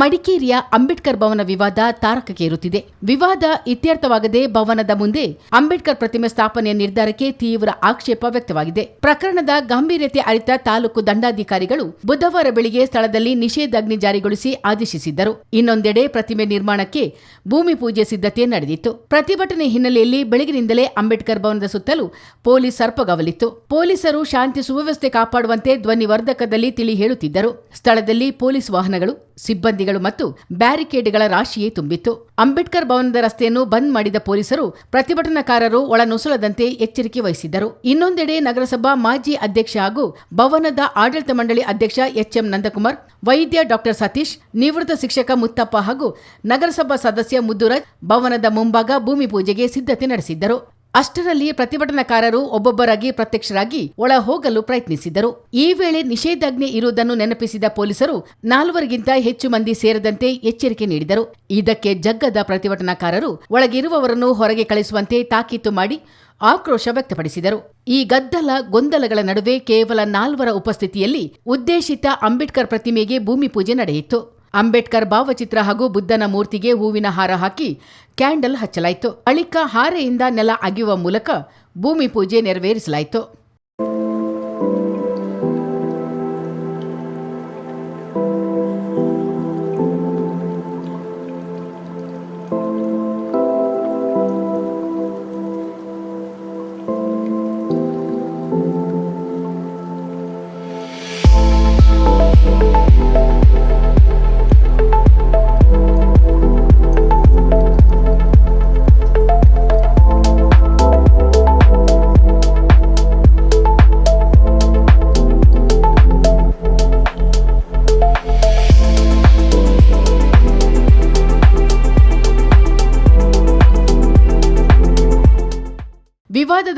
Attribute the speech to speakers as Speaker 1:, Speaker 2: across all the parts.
Speaker 1: ಮಡಿಕೇರಿಯ ಅಂಬೇಡ್ಕರ್ ಭವನ ವಿವಾದ ತಾರಕಕ್ಕೇರುತ್ತಿದೆ ವಿವಾದ ಇತ್ಯರ್ಥವಾಗದೆ ಭವನದ ಮುಂದೆ ಅಂಬೇಡ್ಕರ್ ಪ್ರತಿಮೆ ಸ್ಥಾಪನೆಯ ನಿರ್ಧಾರಕ್ಕೆ ತೀವ್ರ ಆಕ್ಷೇಪ ವ್ಯಕ್ತವಾಗಿದೆ. ಪ್ರಕರಣದ ಗಂಭೀರತೆ ಅರಿತ ತಾಲೂಕು ದಂಡಾಧಿಕಾರಿಗಳು ಬುಧವಾರ ಬೆಳಿಗ್ಗೆ ಸ್ಥಳದಲ್ಲಿ ನಿಷೇಧಾಜ್ಞೆ ಜಾರಿಗೊಳಿಸಿ ಆದೇಶಿಸಿದ್ದರು. ಇನ್ನೊಂದೆಡೆ ಪ್ರತಿಮೆ ನಿರ್ಮಾಣಕ್ಕೆ ಭೂಮಿ ಪೂಜೆ ಸಿದ್ಧತೆ ನಡೆದಿತ್ತು. ಪ್ರತಿಭಟನೆ ಹಿನ್ನೆಲೆಯಲ್ಲಿ ಬೆಳಗಿನಿಂದಲೇ ಅಂಬೇಡ್ಕರ್ ಭವನದ ಸುತ್ತಲೂ ಪೊಲೀಸ್ ಸರ್ಪಗವಲಿತ್ತು. ಪೊಲೀಸರು ಶಾಂತಿ ಸುವ್ಯವಸ್ಥೆ ಕಾಪಾಡುವಂತೆ ಧ್ವನಿವರ್ಧಕದಲ್ಲಿ ತಿಳಿ ಹೇಳುತ್ತಿದ್ದರು. ಸ್ಥಳದಲ್ಲಿ ಪೊಲೀಸ್ ವಾಹನಗಳು ಸಿಬ್ಬಂದಿಗಳು ಮತ್ತು ಬ್ಯಾರಿಕೇಡ್ಗಳ ರಾಶಿಯೇ ತುಂಬಿತ್ತು. ಅಂಬೇಡ್ಕರ್ ಭವನದ ರಸ್ತೆಯನ್ನು ಬಂದ್ ಮಾಡಿದ ಪೊಲೀಸರು ಪ್ರತಿಭಟನಾಕಾರರು ಒಳನುಸುಳದಂತೆ ಎಚ್ಚರಿಕೆ ವಹಿಸಿದ್ದರು. ಇನ್ನೊಂದೆಡೆ ನಗರಸಭಾ ಮಾಜಿ ಅಧ್ಯಕ್ಷ ಹಾಗೂ ಭವನದ ಆಡಳಿತ ಮಂಡಳಿ ಅಧ್ಯಕ್ಷ ಎಚ್ಎಂ ನಂದಕುಮಾರ್, ವೈದ್ಯ ಡಾಕ್ಟರ್ ಸತೀಶ್, ನಿವೃತ್ತ ಶಿಕ್ಷಕ ಮುತ್ತಪ್ಪ ಹಾಗೂ ನಗರಸಭಾ ಸದಸ್ಯ ಮುದ್ದುರಾಜ್ ಭವನದ ಮುಂಭಾಗ ಭೂಮಿ ಪೂಜೆಗೆ ಸಿದ್ಧತೆ ನಡೆಸಿದ್ದರು. ಅಷ್ಟರಲ್ಲಿ ಪ್ರತಿಭಟನಾಕಾರರು ಒಬ್ಬೊಬ್ಬರಾಗಿ ಪ್ರತ್ಯಕ್ಷರಾಗಿ ಒಳ ಹೋಗಲು ಪ್ರಯತ್ನಿಸಿದರು. ಈ ವೇಳೆ ನಿಷೇಧಾಜ್ಞೆ ಇರುವುದನ್ನು ನೆನಪಿಸಿದ ಪೊಲೀಸರು ನಾಲ್ವರಿಗಿಂತ ಹೆಚ್ಚು ಮಂದಿ ಸೇರದಂತೆ ಎಚ್ಚರಿಕೆ ನೀಡಿದರು. ಇದಕ್ಕೆ ಜಗ್ಗದ ಪ್ರತಿಭಟನಾಕಾರರು ಒಳಗಿರುವವರನ್ನು ಹೊರಗೆ ಕಳಿಸುವಂತೆ ತಾಕೀತು ಮಾಡಿ ಆಕ್ರೋಶ ವ್ಯಕ್ತಪಡಿಸಿದರು. ಈ ಗದ್ದಲ ಗೊಂದಲಗಳ ನಡುವೆ ಕೇವಲ ನಾಲ್ವರ ಉಪಸ್ಥಿತಿಯಲ್ಲಿ ಉದ್ದೇಶಿತ ಅಂಬೇಡ್ಕರ್ ಪ್ರತಿಮೆಗೆ ಭೂಮಿ ಪೂಜೆ ನಡೆಯಿತು. ಅಂಬೇಡ್ಕರ್ ಭಾವಚಿತ್ರ ಹಾಗೂ ಬುದ್ಧನ ಮೂರ್ತಿಗೆ ಹೂವಿನ ಹಾರ ಹಾಕಿ ಕ್ಯಾಂಡಲ್ ಹಚ್ಚಲಾಯಿತು. ಬಳಿಕ ಹಾರೆಯಿಂದ ನೆಲ ಅಗೆಯುವ ಮೂಲಕ ಭೂಮಿ ಪೂಜೆ ನೆರವೇರಿಸಲಾಯಿತು.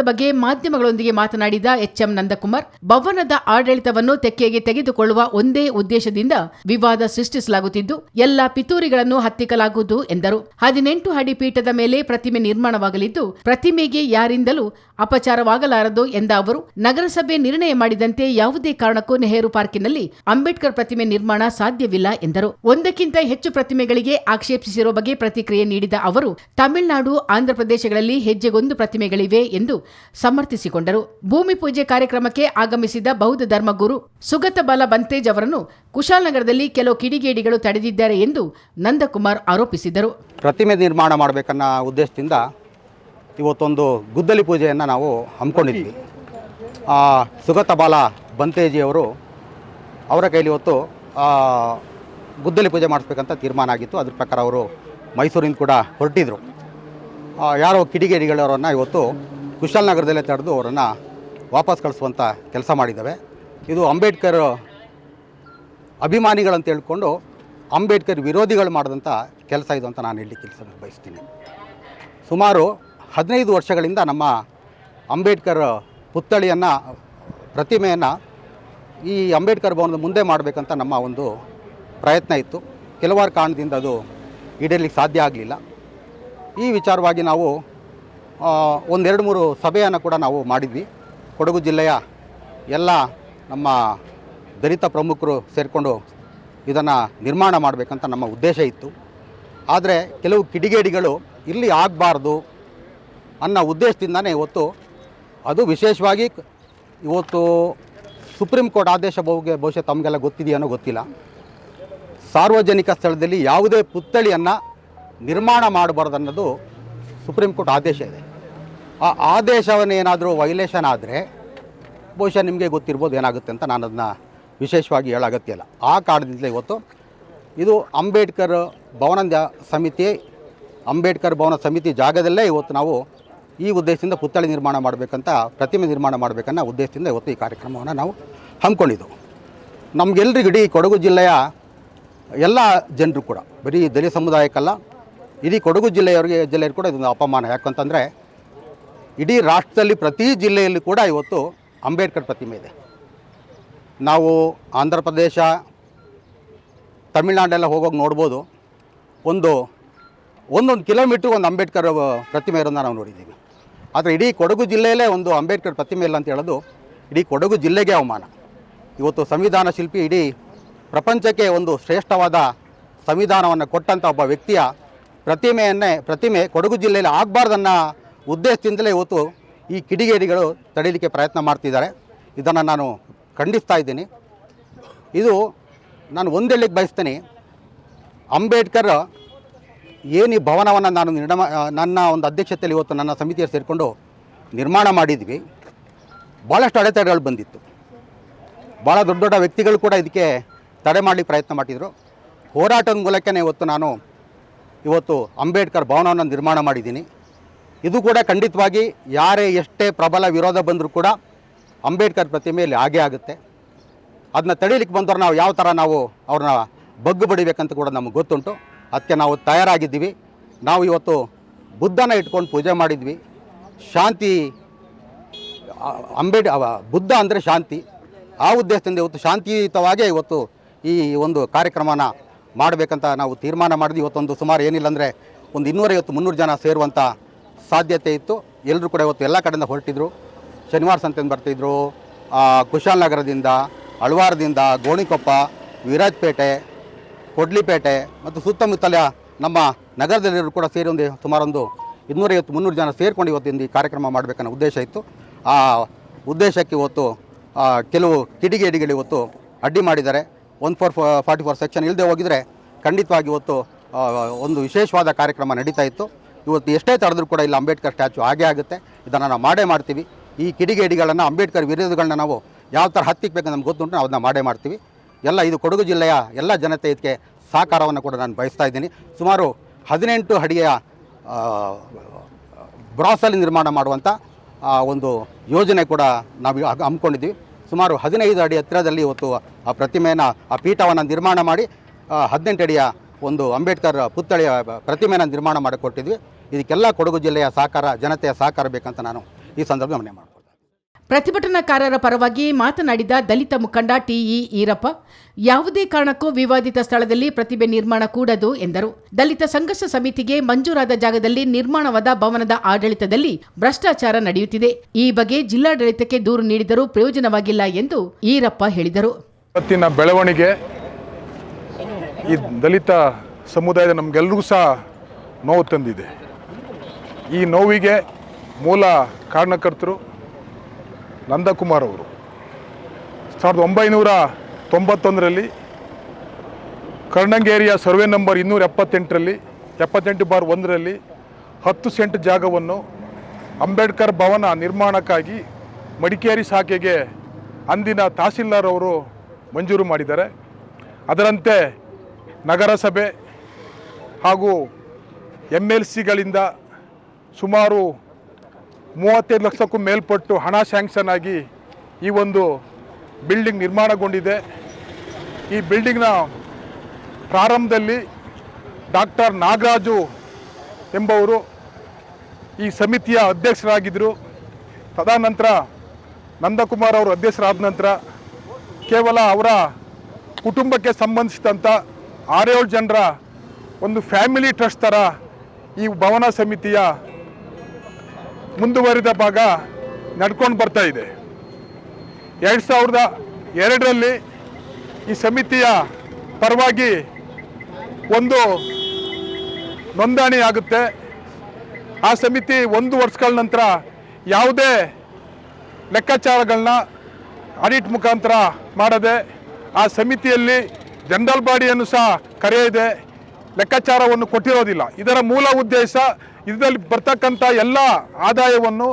Speaker 1: ಬಗ್ಗೆ ಮಾಧ್ಯಮಗಳೊಂದಿಗೆ ಮಾತನಾಡಿದ ಎಚ್ಎಂ ನಂದಕುಮಾರ್, ಭವನದ ಆಡಳಿತವನ್ನು ತೆಕ್ಕೆಗೆ ತೆಗೆದುಕೊಳ್ಳುವ ಒಂದೇ ಉದ್ದೇಶದಿಂದ ವಿವಾದ ಸೃಷ್ಟಿಸಲಾಗುತ್ತಿದ್ದು, ಎಲ್ಲ ಪಿತೂರಿಗಳನ್ನು ಹತ್ತಿಕ್ಕಲಾಗುವುದು ಎಂದರು. ಹದಿನೆಂಟು ಅಡಿ ಪೀಠದ ಮೇಲೆ ಪ್ರತಿಮೆ ನಿರ್ಮಾಣವಾಗಲಿದ್ದು, ಪ್ರತಿಮೆಗೆ ಯಾರಿಂದಲೂ ಅಪಚಾರವಾಗಲಾರದು ಎಂದ ಅವರು, ನಗರಸಭೆ ನಿರ್ಣಯ ಮಾಡಿದಂತೆ ಯಾವುದೇ ಕಾರಣಕ್ಕೂ ನೆಹರು ಪಾರ್ಕಿನಲ್ಲಿ ಅಂಬೇಡ್ಕರ್ ಪ್ರತಿಮೆ ನಿರ್ಮಾಣ ಸಾಧ್ಯವಿಲ್ಲ ಎಂದರು. ಒಂದಕ್ಕಿಂತ ಹೆಚ್ಚು ಪ್ರತಿಮೆಗಳಿಗೆ ಆಕ್ಷೇಪಿಸಿರುವ ಬಗ್ಗೆ ಪ್ರತಿಕ್ರಿಯೆ ನೀಡಿದ ಅವರು, ತಮಿಳುನಾಡು ಆಂಧ್ರಪ್ರದೇಶಗಳಲ್ಲಿ ಹೆಜ್ಜೆಗೊಂದು ಪ್ರತಿಮೆಗಳಿವೆ ಎಂದು ಸಮರ್ಥಿಸಿಕೊಂಡರು. ಭೂಮಿ ಪೂಜೆ ಕಾರ್ಯಕ್ರಮಕ್ಕೆ ಆಗಮಿಸಿದ ಬೌದ್ಧ ಧರ್ಮಗುರು ಸುಗತ ಬಾಲ ಬಂತೇಜ್ ಅವರನ್ನು ಕುಶಾಲನಗರದಲ್ಲಿ ಕೆಲವು ಕಿಡಿಗೇಡಿಗಳು ತಡೆದಿದ್ದಾರೆ ಎಂದು ನಂದಕುಮಾರ್ ಆರೋಪಿಸಿದರು.
Speaker 2: ಪ್ರತಿಮೆ ನಿರ್ಮಾಣ ಮಾಡಬೇಕನ್ನ ಉದ್ದೇಶದಿಂದ ಇವತ್ತೊಂದು ಗುದ್ದಲಿ ಪೂಜೆಯನ್ನು ನಾವು ಹಮ್ಮಿಕೊಂಡಿದ್ವಿ. ಸುಗತ ಬಾಲ ಬಂತೇಜಿಯವರು ಅವರ ಕೈಲಿ ಇವತ್ತು ಗುದ್ದಲಿ ಪೂಜೆ ಮಾಡಿಸ್ಬೇಕಂತ ತೀರ್ಮಾನ ಆಗಿತ್ತು. ಅದ್ರ ಪ್ರಕಾರ ಅವರು ಮೈಸೂರಿಂದ ಕೂಡ ಹೊರಟಿದ್ರು. ಯಾರೋ ಕಿಡಿಗೇಡಿಗಳವರನ್ನು ಇವತ್ತು ಕುಶಾಲನಗರದಲ್ಲೇ ತಡೆದು ಅವರನ್ನು ವಾಪಸ್ ಕಳಿಸುವಂಥ ಕೆಲಸ ಮಾಡಿದ್ದಾವೆ. ಇದು ಅಂಬೇಡ್ಕರ್ ಅಭಿಮಾನಿಗಳಂತ ಹೇಳ್ಕೊಂಡು ಅಂಬೇಡ್ಕರ್ ವಿರೋಧಿಗಳು ಮಾಡಿದಂಥ ಕೆಲಸ ಇದು ಅಂತ ನಾನು ಹೇಳಿ ಕೆಲಸ ಬಯಸ್ತೀನಿ. ಸುಮಾರು ಹದಿನೈದು ವರ್ಷಗಳಿಂದ ನಮ್ಮ ಅಂಬೇಡ್ಕರ್ ಪುತ್ಥಳಿಯನ್ನು, ಪ್ರತಿಮೆಯನ್ನು ಈ ಅಂಬೇಡ್ಕರ್ ಭವನದ ಮುಂದೆ ಮಾಡಬೇಕಂತ ನಮ್ಮ ಒಂದು ಪ್ರಯತ್ನ ಇತ್ತು. ಕೆಲವಾರು ಕಾರಣದಿಂದ ಅದು ಈಡೇರ್ಲಿಕ್ಕೆ ಸಾಧ್ಯ ಆಗಲಿಲ್ಲ. ಈ ವಿಚಾರವಾಗಿ ನಾವು ಒಂದೆರಡು ಮೂರು ಸಭೆಯನ್ನು ಕೂಡ ನಾವು ಮಾಡಿದ್ವಿ. ಕೊಡಗು ಜಿಲ್ಲೆಯ ಎಲ್ಲ ನಮ್ಮ ದಲಿತ ಪ್ರಮುಖರು ಸೇರಿಕೊಂಡು ಇದನ್ನು ನಿರ್ಮಾಣ ಮಾಡಬೇಕಂತ ನಮ್ಮ ಉದ್ದೇಶ ಇತ್ತು. ಆದರೆ ಕೆಲವು ಕಿಡಿಗೇಡಿಗಳು ಇಲ್ಲಿ ಆಗಬಾರ್ದು ಅನ್ನೋ ಉದ್ದೇಶದಿಂದನೇ ಇವತ್ತು ಅದು ವಿಶೇಷವಾಗಿ ಇವತ್ತು ಸುಪ್ರೀಂ ಕೋರ್ಟ್ ಆದೇಶ ಬಹುಗೆ ಬಹುಶಃ ತಮಗೆಲ್ಲ ಗೊತ್ತಿದೆಯೇನೋ ಗೊತ್ತಿಲ್ಲ. ಸಾರ್ವಜನಿಕ ಸ್ಥಳದಲ್ಲಿ ಯಾವುದೇ ಪುತ್ಥಳಿಯನ್ನು ನಿರ್ಮಾಣ ಮಾಡಬಾರ್ದು ಅನ್ನೋದು ಸುಪ್ರೀಂ ಕೋರ್ಟ್ ಆದೇಶ ಇದೆ. ಆ ಆದೇಶವನ್ನು ಏನಾದರೂ ವೈಲೇಷನ್ ಆದರೆ ಬಹುಶಃ ನಿಮಗೆ ಗೊತ್ತಿರ್ಬೋದು ಏನಾಗುತ್ತೆ ಅಂತ ನಾನು ಅದನ್ನ ವಿಶೇಷವಾಗಿ ಹೇಳೋ ಅಗತ್ಯ ಇಲ್ಲ. ಆ ಕಾರಣದಿಂದಲೇ ಇವತ್ತು ಇದು ಅಂಬೇಡ್ಕರ್ ಭವನ ಸಮಿತಿ, ಅಂಬೇಡ್ಕರ್ ಭವನ ಸಮಿತಿ ಜಾಗದಲ್ಲೇ ಇವತ್ತು ನಾವು ಈ ಉದ್ದೇಶದಿಂದ ಪುತ್ಥಳಿ ನಿರ್ಮಾಣ ಮಾಡಬೇಕಂತ ಪ್ರತಿಮೆ ನಿರ್ಮಾಣ ಮಾಡಬೇಕನ್ನೋ ಉದ್ದೇಶದಿಂದ ಇವತ್ತು ಈ ಕಾರ್ಯಕ್ರಮವನ್ನು ನಾವು ಹಮ್ಮಿಕೊಂಡಿದ್ದು ನಮಗೆಲ್ಲರಿಗೂ ಇಡೀ ಕೊಡಗು ಜಿಲ್ಲೆಯ ಎಲ್ಲ ಜನರು ಕೂಡ, ಬರೀ ದಲಿತ ಸಮುದಾಯಕ್ಕಲ್ಲ, ಇಡೀ ಕೊಡಗು ಜಿಲ್ಲೆಯವರಿಗೆ ಜಿಲ್ಲೆಯವರು ಕೂಡ ಇದೊಂದು ಅಪಮಾನ. ಯಾಕಂತಂದರೆ ಇಡೀ ರಾಷ್ಟ್ರದಲ್ಲಿ ಪ್ರತಿ ಜಿಲ್ಲೆಯಲ್ಲಿ ಕೂಡ ಇವತ್ತು ಅಂಬೇಡ್ಕರ್ ಪ್ರತಿಮೆ ಇದೆ. ನಾವು ಆಂಧ್ರ ಪ್ರದೇಶ ತಮಿಳ್ನಾಡೆಲ್ಲ ಹೋಗೋಗಿ ನೋಡ್ಬೋದು. ಒಂದು, ಒಂದೊಂದು ಕಿಲೋಮೀಟ್ರ್ ಒಂದು ಅಂಬೇಡ್ಕರ್ ಪ್ರತಿಮೆ ಇರೋದನ್ನ ನಾವು ನೋಡಿದ್ದೀವಿ. ಆದರೆ ಇಡೀ ಕೊಡಗು ಜಿಲ್ಲೆಯಲ್ಲೇ ಒಂದು ಅಂಬೇಡ್ಕರ್ ಪ್ರತಿಮೆ ಇಲ್ಲ ಅಂತ ಹೇಳೋದು ಇಡೀ ಕೊಡಗು ಜಿಲ್ಲೆಗೆ ಅವಮಾನ. ಇವತ್ತು ಸಂವಿಧಾನ ಶಿಲ್ಪಿ ಇಡೀ ಪ್ರಪಂಚಕ್ಕೆ ಒಂದು ಶ್ರೇಷ್ಠವಾದ ಸಂವಿಧಾನವನ್ನು ಕೊಟ್ಟಂಥ ಒಬ್ಬ ವ್ಯಕ್ತಿಯ ಪ್ರತಿಮೆಯನ್ನೇ, ಪ್ರತಿಮೆ ಕೊಡಗು ಜಿಲ್ಲೆಯಲ್ಲಿ ಆಗಬಾರ್ದನ್ನ ಉದ್ದೇಶದಿಂದಲೇ ಇವತ್ತು ಈ ಕಿಡಿಗೇಡಿಗಳು ತಡೀಲಿಕ್ಕೆ ಪ್ರಯತ್ನ ಮಾಡ್ತಿದ್ದಾರೆ. ಇದನ್ನು ನಾನು ಖಂಡಿಸ್ತಾ ಇದ್ದೀನಿ. ಇದು ನಾನು ಒಂದೇಳಿಗೆ ಬಯಸ್ತೀನಿ, ಅಂಬೇಡ್ಕರ್ ಏನು ಈ ಭವನವನ್ನು ನಾನು ನಿರ್ಮ ನನ್ನ ಒಂದು ಅಧ್ಯಕ್ಷತೆಯಲ್ಲಿ ಇವತ್ತು ನನ್ನ ಸಮಿತಿಯಲ್ಲಿ ಸೇರಿಕೊಂಡು ನಿರ್ಮಾಣ ಮಾಡಿದ್ವಿ. ಭಾಳಷ್ಟು ಅಡೆತಡೆಗಳು ಬಂದಿತ್ತು. ಭಾಳ ದೊಡ್ಡ ದೊಡ್ಡ ವ್ಯಕ್ತಿಗಳು ಕೂಡ ಇದಕ್ಕೆ ತಡೆ ಮಾಡಲಿಕ್ಕೆ ಪ್ರಯತ್ನ ಮಾಡಿದರು ಹೋರಾಟದ ಮೂಲಕನೇ ಇವತ್ತು ನಾನು ಇವತ್ತು ಅಂಬೇಡ್ಕರ್ ಭವನವನ್ನು ನಿರ್ಮಾಣ ಮಾಡಿದ್ದೀನಿ. ಇದು ಕೂಡ ಖಂಡಿತವಾಗಿ ಯಾರೇ ಎಷ್ಟೇ ಪ್ರಬಲ ವಿರೋಧ ಬಂದರೂ ಕೂಡ ಅಂಬೇಡ್ಕರ್ ಪ್ರತಿಮೆಯಲ್ಲಿ ಹಾಗೆ ಆಗುತ್ತೆ. ಅದನ್ನ ತಡೀಲಿಕ್ಕೆ ಬಂದವರು ನಾವು ಯಾವ ಥರ ನಾವು ಅವ್ರನ್ನ ಬಗ್ಗು ಬಡಿಬೇಕಂತ ಕೂಡ ನಮಗೆ ಗೊತ್ತುಂಟು. ಅದಕ್ಕೆ ನಾವು ತಯಾರಾಗಿದ್ದೀವಿ. ನಾವು ಇವತ್ತು ಬುದ್ಧನ ಇಟ್ಕೊಂಡು ಪೂಜೆ ಮಾಡಿದ್ವಿ. ಶಾಂತಿ ಅಂಬೇಡ್ ಬುದ್ಧ ಅಂದರೆ ಶಾಂತಿ. ಆ ಉದ್ದೇಶದಿಂದ ಇವತ್ತು ಶಾಂತಿಯುತವಾಗೇ ಇವತ್ತು ಈ ಒಂದು ಕಾರ್ಯಕ್ರಮನ ಮಾಡಬೇಕಂತ ನಾವು ತೀರ್ಮಾನ ಮಾಡಿದ್ವಿ. ಇವತ್ತೊಂದು ಸುಮಾರು ಏನಿಲ್ಲ ಅಂದರೆ ಒಂದು ಇನ್ನೂರೈವತ್ತು ಮುನ್ನೂರು ಜನ ಸೇರುವಂಥ ಸಾಧ್ಯತೆ ಇತ್ತು. ಎಲ್ಲರೂ ಕೂಡ ಇವತ್ತು ಎಲ್ಲ ಕಡೆಯಿಂದ ಹೊರಟಿದ್ರು. ಶನಿವಾರ ಸಂತೆಯಿಂದ ಬರ್ತಿದ್ರು. ಕುಶಾಲನಗರದಿಂದ ಅಳ್ವಾರದಿಂದ, ಗೋಣಿಕೊಪ್ಪ, ವಿರಾಜ್ಪೇಟೆ, ಕೊಡ್ಲಿಪೇಟೆ ಮತ್ತು ಸುತ್ತಮುತ್ತಲ ನಮ್ಮ ನಗರದಲ್ಲಿರೋ ಕೂಡ ಸೇರಿ ಒಂದು ಸುಮಾರೊಂದು ಇನ್ನೂರೈವತ್ತು, ಮುನ್ನೂರು ಜನ ಸೇರಿಕೊಂಡು ಇವತ್ತಿಂದ ಈ ಕಾರ್ಯಕ್ರಮ ಮಾಡಬೇಕನ್ನೋ ಉದ್ದೇಶ ಇತ್ತು. ಆ ಉದ್ದೇಶಕ್ಕೆ ಇವತ್ತು ಕೆಲವು ಕಿಡಿಗೇಡಿಗಳು ಇವತ್ತು ಅಡ್ಡಿ ಮಾಡಿದ್ದಾರೆ. One four forty four section ಇಲ್ಲದೆ ಹೋಗಿದರೆ ಖಂಡಿತವಾಗಿ ಇವತ್ತು ಒಂದು ವಿಶೇಷವಾದ ಕಾರ್ಯಕ್ರಮ ನಡೀತಾ ಇತ್ತು. ಇವತ್ತು ಎಷ್ಟೇ ತಡೆದ್ರೂ ಕೂಡ ಇಲ್ಲಿ ಅಂಬೇಡ್ಕರ್ ಸ್ಟ್ಯಾಚು ಹಾಗೆ ಆಗುತ್ತೆ. ಇದನ್ನು ನಾವು ಮಾಡೇ ಮಾಡ್ತೀವಿ. ಈ ಕಿಡಿಗೇಡಿಗಳನ್ನು ಅಂಬೇಡ್ಕರ್ ವಿರೋಧಿಗಳನ್ನ ನಾವು ಯಾವ ಥರ ಹತ್ತಿಕ್ಬೇಕು ನಮ್ಗೆ ಗೊತ್ತುಂಟು, ನಾವು ಅದನ್ನ ಮಾಡೇ ಮಾಡ್ತೀವಿ. ಎಲ್ಲ ಇದು ಕೊಡಗು ಜಿಲ್ಲೆಯ ಎಲ್ಲ ಜನತೆ ಇದಕ್ಕೆ ಸಹಕಾರವನ್ನು ಕೂಡ ನಾನು ಬಯಸ್ತಾ ಇದ್ದೀನಿ. ಸುಮಾರು ಹದಿನೆಂಟು ಅಡಿಯ ಬ್ರಾಸಲ್ಲಿ ನಿರ್ಮಾಣ ಮಾಡುವಂಥ ಒಂದು ಯೋಜನೆ ಕೂಡ ನಾವು ಹಮ್ಮಿಕೊಂಡಿದ್ದೀವಿ. ಸುಮಾರು ಹದಿನೈದು ಅಡಿ ಹತ್ತಿರದಲ್ಲಿ ಇವತ್ತು ಆ ಪ್ರತಿಮೆಯನ್ನು ಆ ಪೀಠವನ್ನು ನಿರ್ಮಾಣ ಮಾಡಿ ಹದಿನೆಂಟು ಅಡಿಯ ಒಂದು ಅಂಬೇಡ್ಕರ್ ಪುತ್ಥಳಿಯ ಪ್ರತಿಮೆಯನ್ನು ನಿರ್ಮಾಣ ಮಾಡಿಕೊಟ್ಟಿದ್ವಿ. ಇದಕ್ಕೆಲ್ಲ ಕೊಡಗು ಜಿಲ್ಲೆಯ ಸಹಕಾರ ಜನತೆಯ ಸಹಕಾರ ಬೇಕಂತ ನಾನು ಈ ಸಂದರ್ಭ ಗಮನ ಮಾಡ್ತೀನಿ
Speaker 1: ಪ್ರತಿಭಟನಾಕಾರರ ಪರವಾಗಿ ಮಾತನಾಡಿದ ದಲಿತ ಮುಖಂಡ ಟಿಇ ಈರಪ್ಪ ಯಾವುದೇ ಕಾರಣಕ್ಕೂ ವಿವಾದಿತ ಸ್ಥಳದಲ್ಲಿ ಪ್ರತಿಭೆ ನಿರ್ಮಾಣ ಕೂಡದು ಎಂದರು. ದಲಿತ ಸಂಘರ್ಷ ಸಮಿತಿಗೆ ಮಂಜೂರಾದ ಜಾಗದಲ್ಲಿ ನಿರ್ಮಾಣವಾದ ಭವನದ ಆಡಳಿತದಲ್ಲಿ ಭ್ರಷ್ಟಾಚಾರ ನಡೆಯುತ್ತಿದೆ. ಈ ಬಗ್ಗೆ ಜಿಲ್ಲಾಡಳಿತಕ್ಕೆ ದೂರು ನೀಡಿದರೂ ಪ್ರಯೋಜನವಾಗಿಲ್ಲ ಎಂದು ಈರಪ್ಪ ಹೇಳಿದರು.
Speaker 3: ಇವತ್ತಿನ ಬೆಳವಣಿಗೆ ಈ ದಲಿತ ಸಮುದಾಯದ ನಮಗೆಲ್ಲರಿಗೂ ಸಹ ನೋವು ತಂದಿದೆ. ಈ ನೋವಿಗೆ ಮೂಲ ಕಾರಣಕರ್ತರು ನಂದಕುಮಾರ್ ಅವರು. ಸಾವಿರದ ಒಂಬೈನೂರ ತೊಂಬತ್ತೊಂದರಲ್ಲಿ ಕರ್ಣಂಗೇರಿಯ ಸರ್ವೆ ನಂಬರ್ ಇನ್ನೂರ ಎಪ್ಪತ್ತೆಂಟರಲ್ಲಿ, ಎಪ್ಪತ್ತೆಂಟು ಬಾರ್ ಒಂದರಲ್ಲಿ ಹತ್ತು ಸೆಂಟ್ ಜಾಗವನ್ನು ಅಂಬೇಡ್ಕರ್ ಭವನ ನಿರ್ಮಾಣಕ್ಕಾಗಿ ಮಡಿಕೇರಿ ಶಾಖೆಗೆ ಅಂದಿನ ತಹಸೀಲ್ದಾರ್ ಅವರು ಮಂಜೂರು ಮಾಡಿದ್ದಾರೆ. ಅದರಂತೆ ನಗರಸಭೆ ಹಾಗೂ ಎಂ ಎಲ್ ಸಿಗಳಿಂದ ಸುಮಾರು ಮೂವತ್ತೈದು ಲಕ್ಷಕ್ಕೂ ಮೇಲ್ಪಟ್ಟು ಹಣ ಸ್ಯಾಂಕ್ಷನ್ ಆಗಿ ಈ ಒಂದು ಬಿಲ್ಡಿಂಗ್ ನಿರ್ಮಾಣಗೊಂಡಿದೆ. ಈ ಬಿಲ್ಡಿಂಗ್ನ ಪ್ರಾರಂಭದಲ್ಲಿ ಡಾಕ್ಟರ್ ನಾಗರಾಜು ಎಂಬವರು ಈ ಸಮಿತಿಯ ಅಧ್ಯಕ್ಷರಾಗಿದ್ದರು. ತದನಂತರ ನಂದಕುಮಾರ್ ಅವರು ಅಧ್ಯಕ್ಷರಾದ ನಂತರ ಕೇವಲ ಅವರ ಕುಟುಂಬಕ್ಕೆ ಸಂಬಂಧಿಸಿದಂಥ ಆರೇಳು ಜನರ ಒಂದು ಫ್ಯಾಮಿಲಿ ಟ್ರಸ್ಟ್ ಥರ ಈ ಭವನ ಸಮಿತಿಯ ಮುಂದುವರಿದ ಭಾಗ ನಡ್ಕೊಂಡು ಬರ್ತಾ ಇದೆ. ಎರಡು ಸಾವಿರದ ಎರಡರಲ್ಲಿ ಈ ಸಮಿತಿಯ ಪರವಾಗಿ ಒಂದು ನೋಂದಣಿ ಆಗುತ್ತೆ. ಆ ಸಮಿತಿ ಒಂದು ವರ್ಷಗಳ ನಂತರ ಯಾವುದೇ ಲೆಕ್ಕಾಚಾರಗಳನ್ನ ಆಡಿಟ್ ಮುಖಾಂತರ ಮಾಡದೆ ಆ ಸಮಿತಿಯಲ್ಲಿ ಜನರಲ್ ಬಾಡಿಯನ್ನು ಸಹ ಕರೆಯದೆ ಲೆಕ್ಕಾಚಾರವನ್ನು ಕೊಟ್ಟಿರೋದಿಲ್ಲ. ಇದರ ಮೂಲ ಉದ್ದೇಶ ಇದರಲ್ಲಿ ಬರ್ತಕ್ಕಂಥ ಎಲ್ಲ ಆದಾಯವನ್ನು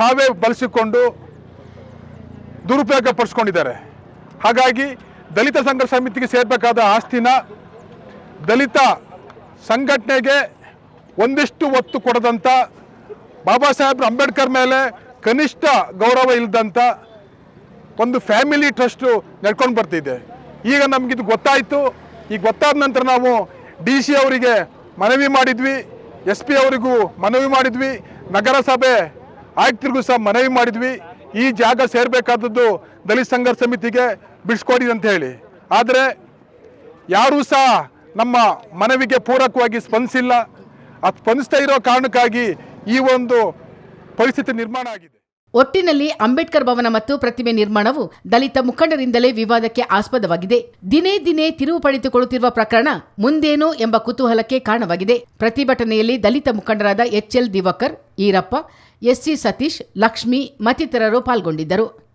Speaker 3: ತಾವೇ ಬಳಸಿಕೊಂಡು ದುರುಪಯೋಗ ಪಡಿಸ್ಕೊಂಡಿದ್ದಾರೆ ಹಾಗಾಗಿ ದಲಿತ ಸಂಘರ್ಷ ಸಮಿತಿಗೆ ಸೇರಬೇಕಾದ ಆಸ್ತಿನ ದಲಿತ ಸಂಘಟನೆಗೆ ಒಂದಿಷ್ಟು ಒತ್ತು ಕೊಡದಂಥ ಬಾಬಾ ಸಾಹೇಬ್ ಅಂಬೇಡ್ಕರ್ ಮೇಲೆ ಕನಿಷ್ಠ ಗೌರವ ಇಲ್ಲದಂಥ ಒಂದು ಫ್ಯಾಮಿಲಿ ಟ್ರಸ್ಟು ನಡ್ಕೊಂಡು ಬರ್ತಿದೆ. ಈಗ ನಮಗಿದು ಗೊತ್ತಾಯಿತು. ಈಗ ಗೊತ್ತಾದ ನಂತರ ನಾವು ಡಿ ಸಿ ಅವರಿಗೆ ಮನವಿ ಮಾಡಿದ್ವಿ, ಎಸ್ ಪಿ ಅವರಿಗೂ ಮನವಿ ಮಾಡಿದ್ವಿ, ನಗರಸಭೆ ಆಯುಕ್ತರಿಗೂ ಸಹ ಮನವಿ ಮಾಡಿದ್ವಿ, ಈ ಜಾಗ ಸೇರಬೇಕಾದದ್ದು ದಲಿತ ಸಂಘರ್ಷ ಸಮಿತಿಗೆ ಬಿಡಿಸ್ಕೊಡಿ ಅಂತ ಹೇಳಿ. ಆದರೆ ಯಾರೂ ಸಹ ನಮ್ಮ ಮನವಿಗೆ ಪೂರಕವಾಗಿ ಸ್ಪಂದಿಸಿಲ್ಲ. ಅದು ಸ್ಪಂದಿಸ್ತಾ ಇರೋ ಕಾರಣಕ್ಕಾಗಿ ಈ ಒಂದು ಪರಿಸ್ಥಿತಿ ನಿರ್ಮಾಣ ಆಗಿದೆ.
Speaker 1: ಒಟ್ಟಿನಲ್ಲಿ ಅಂಬೇಡ್ಕರ್ ಭವನ ಮತ್ತು ಪ್ರತಿಮೆ ನಿರ್ಮಾಣವು ದಲಿತ ಮುಖಂಡರಿಂದಲೇ ವಿವಾದಕ್ಕೆ ಆಸ್ಪದವಾಗಿದೆ. ದಿನೇ ದಿನೇ ತಿರುವು ಪಡೆದುಕೊಳ್ಳುತ್ತಿರುವ ಪ್ರಕರಣ ಮುಂದೇನು ಎಂಬ ಕುತೂಹಲಕ್ಕೆ ಕಾರಣವಾಗಿದೆ. ಪ್ರತಿಭಟನೆಯಲ್ಲಿ ದಲಿತ ಮುಖಂಡರಾದ H L Diwakar, Irappa S C Satish, Lakshmi ಮತ್ತಿತರರು ಪಾಲ್ಗೊಂಡಿದ್ದರು.